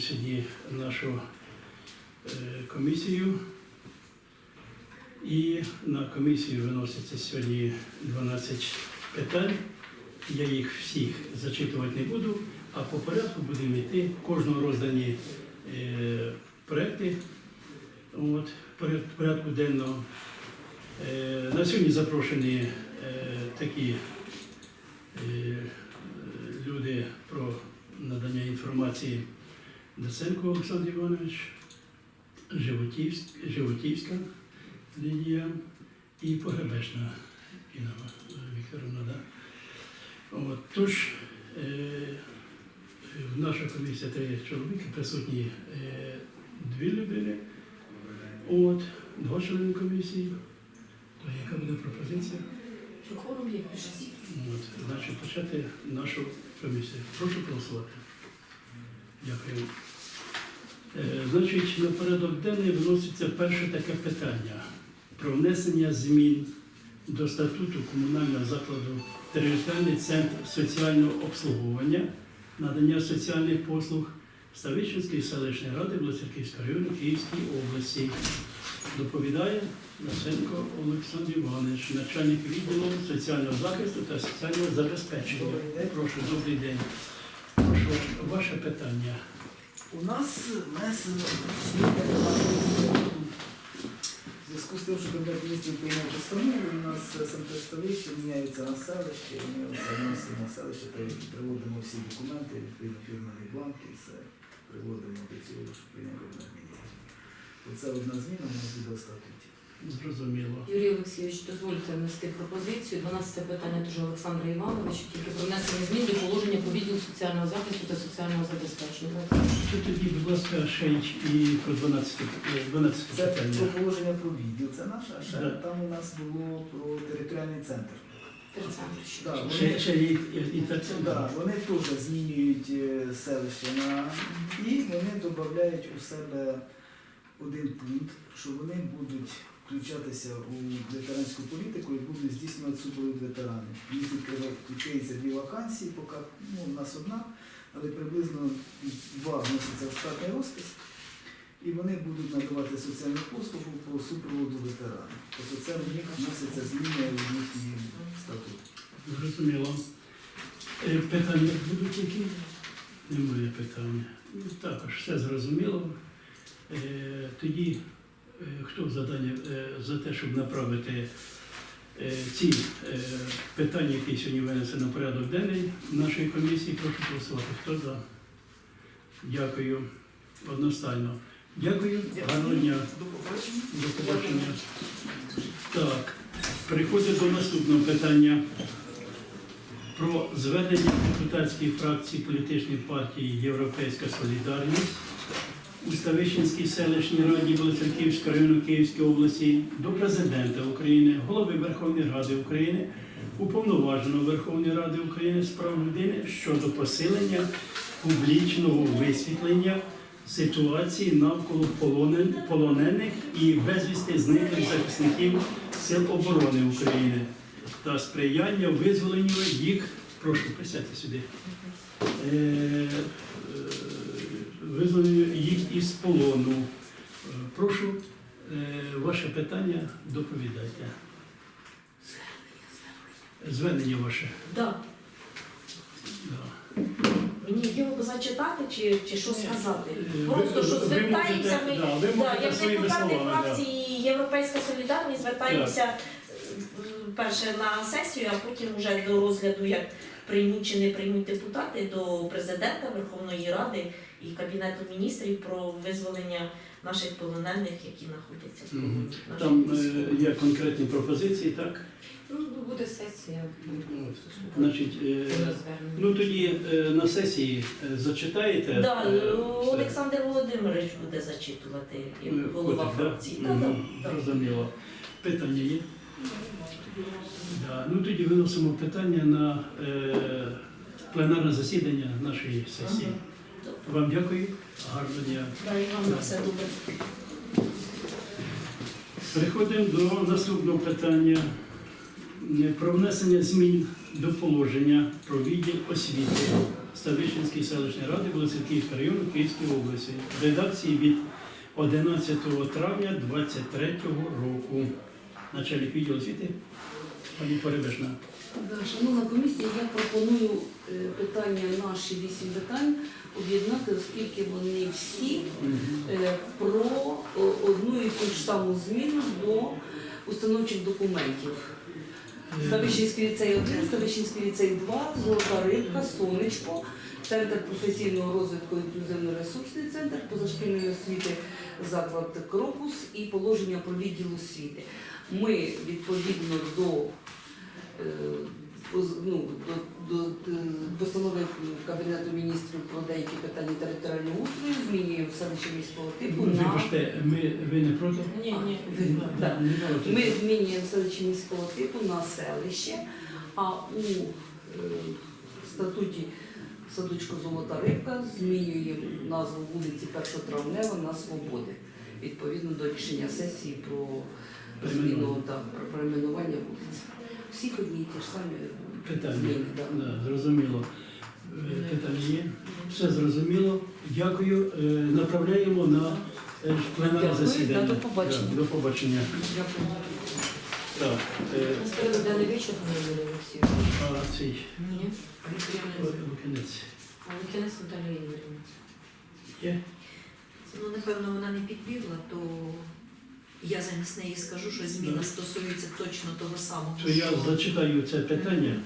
сьогодні нашу е, комісію. І на комісію виноситься сьогодні 12 питань. Я їх всіх зачитувати не буду, а по порядку будемо йти. Кожного роздані е, проекти от, порядку денного. Е, на сьогодні запрошені такі люди про надання інформації Даценко Олександр Іванович, Животівськ- Животівська Лідія і Погребешна Інна Вікторовна. Да? От, тож, е, наша комісія три чоловіки, присутні е, дві людини, от, два члени комісії. То яка буде пропозиція? От, значить, почати нашу комісію. Прошу голосувати. Дякую. Е, значить, на порядок денний виноситься перше таке питання про внесення змін до статуту комунального закладу територіальний центр соціального обслуговування, надання соціальних послуг Ставичинської селищної ради Блацерківського району Київської області. Доповідає Насенко Олександр Іванович, начальник відділу соціального захисту та соціального забезпечення. Прошу, добрий день. Ваше питання. У нас внесено. В зв'язку з тим, що Кабінет міністрів прийняв постанову, у нас сам самопредставище міняється на селище, ми на селище, та приводимо всі документи, відповідно фірменний бланк і все приводимо до цього, прийняв Кабінет міністрів. Оце одна зміна у нас буде в статуті. Зрозуміло. Юрій Олексійович, дозвольте внести пропозицію. 12 питання теж Олександра Івановича, тільки про внесення змін до положення по відділу соціального захисту та соціального забезпечення. Що тоді, будь ласка, ще і про 12, е, 12 Це про питання. положення про відділ, це наше, а ще Да. там у нас було про територіальний центр. Терцентр ще. Да, вони- Ще, ще і- і Да, вони теж змінюють е, селище на і вони додають у себе один пункт, що вони будуть включатися у ветеранську політику і будуть здійснювати супровід ветеранів. Їх відкриється дві вакансії, поки ну, у нас одна, але приблизно два вносяться в штатний розпис. І вони будуть надавати соціальну послугу по супроводу ветеранів. Тобто це в них вносяться зміни в їхній статут. Зрозуміло. Е, Питання будуть які? Немає питань. Ну, Також все зрозуміло. Е, Тоді хто задання е, за те, щоб направити е, ці е, питання, які сьогодні винесені на порядок денний нашої комісії, прошу голосувати. Хто за? Дякую. Одностайно. Дякую. Гарного дня. До побачення. До побачення. Так, переходимо до наступного питання про зведення депутатської фракції політичної партії Європейська Солідарність у Ставищенській селищній раді Білоцерківського району Київської області до президента України, голови Верховної Ради України, уповноваженого Верховної Ради України з прав людини щодо посилення публічного висвітлення ситуації навколо полонен- полонених і безвісти зниклих захисників Сил оборони України та сприяння визволенню їх. Прошу присядьте сюди. Е, їх із полону. Е, Прошу е, ваше питання доповідайте. Звернення ваше. Да. Да. Мені його зачитати чи, чи що сказати? Е, Просто що звертаємося ми, да, ви да, як депутати словами, да. фракції Європейська Солідарність звертаємося е, перше на сесію, а потім вже до розгляду, як приймуть чи не приймуть депутати до президента Верховної Ради і Кабінету міністрів про визволення наших полонених, які знаходяться в полоні. Мгм. Там е, є конкретні пропозиції, так? Ну, буде сесія. Значить, е, ну тоді е, на сесії е, зачитаєте. Да, е, все. Олександр Володимирович буде зачитувати як Е, голова Котик, да? фракції. Да, Мгм, да, да. Зрозуміло. Питання є? Да. Ну тоді виносимо питання на е, пленарне засідання нашої сесії. Вам дякую. Гарного дня. Дай вам на все добре. Переходимо до наступного питання про внесення змін до положення про відділ освіти Ставищенської селищної ради Білоцерківського району Київської області. В редакції від 11 травня 2023 року. Начальник відділу освіти пані Поребешна. Да, Шановна комісія, я пропоную е, питання, наші вісім питань об'єднати, оскільки вони всі е, про одну і ту ж саму зміну до установчих документів. Ставищенський ліцей 1, Ставищенський ліцей 2, Золота рибка, Сонечко, Центр професійного розвитку інклюзивно-ресурсний центр, позашкільної освіти заклад Крокус і положення про відділ освіти. Ми відповідно до е, ну, до, до, до постанови Кабінету міністрів про деякі питання територіального устрою змінюємо селище міського типу на Вибачте, ми, ви не проти? Ні, ні. Ви- да. Не проти. ми змінюємо селище міського типу на селище, а у е, статуті садочку Золота рибка змінюємо назву вулиці 1 травнева на Свободи. Відповідно до рішення сесії про зміну про перейменування вулиць. Всіх одні й ті ж самі Питання. зміни. да. Да, зрозуміло. Е, Питання є. Все зрозуміло. Дякую. Е, Направляємо на е, пленарне Дякую, засідання. та до побачення. Да, До побачення. Дякую. Так, е, не а цей Ні. о, кінець. Кінець Наталія Ігорівна. Є? Ну, напевно, вона не підбігла, то я замість неї скажу, що зміна стосується точно того самого. То я зачитаю це питання.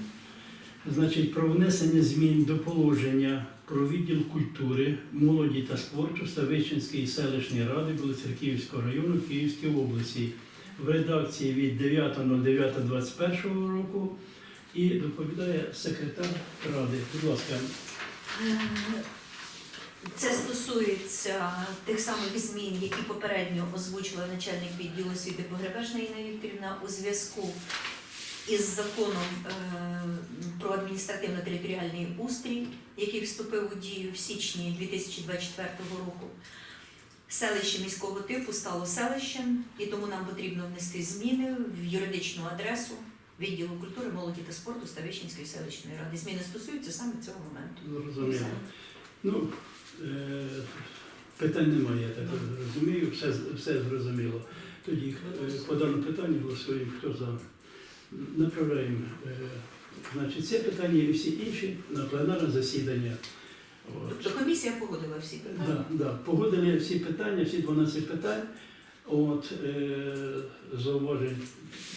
Значить, про внесення змін до положення про відділ культури, молоді та спорту Ставищенської селищної ради Білоцерківського району Київської області в редакції від 9.09.21 року і доповідає секретар ради. Будь ласка, Е, Це стосується тих самих змін, які попередньо озвучила начальник відділу освіти Погребежна Інна Вікторівна у зв'язку із законом е, про адміністративно-територіальний устрій, який вступив у дію в січні 2024 року. Селище міського типу стало селищем, і тому нам потрібно внести зміни в юридичну адресу відділу культури, молоді та спорту Ставищенської селищної ради. Зміни стосуються саме цього моменту. зрозуміло. Ну, е, питань немає, я так розумію, все, все зрозуміло. Тоді е, по даному питанню голосуємо, хто за. Направляємо е, значить, це питання і всі інші на пленарне засідання. Тобто комісія погодила всі питання. Да, да. Погодили всі питання, всі 12 питань. От, е, зауважень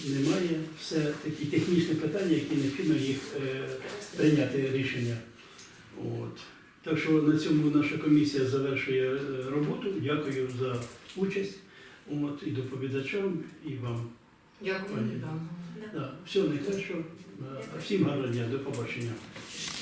немає. Все такі технічні питання, які необхідно їх е, прийняти рішення. От. Так що на цьому наша комісія завершує е, роботу. Дякую за участь. От, і доповідачам, і вам. Дякую. Пані. Да. Да, всього найкращого. Е, Всім гарного дня, до побачення.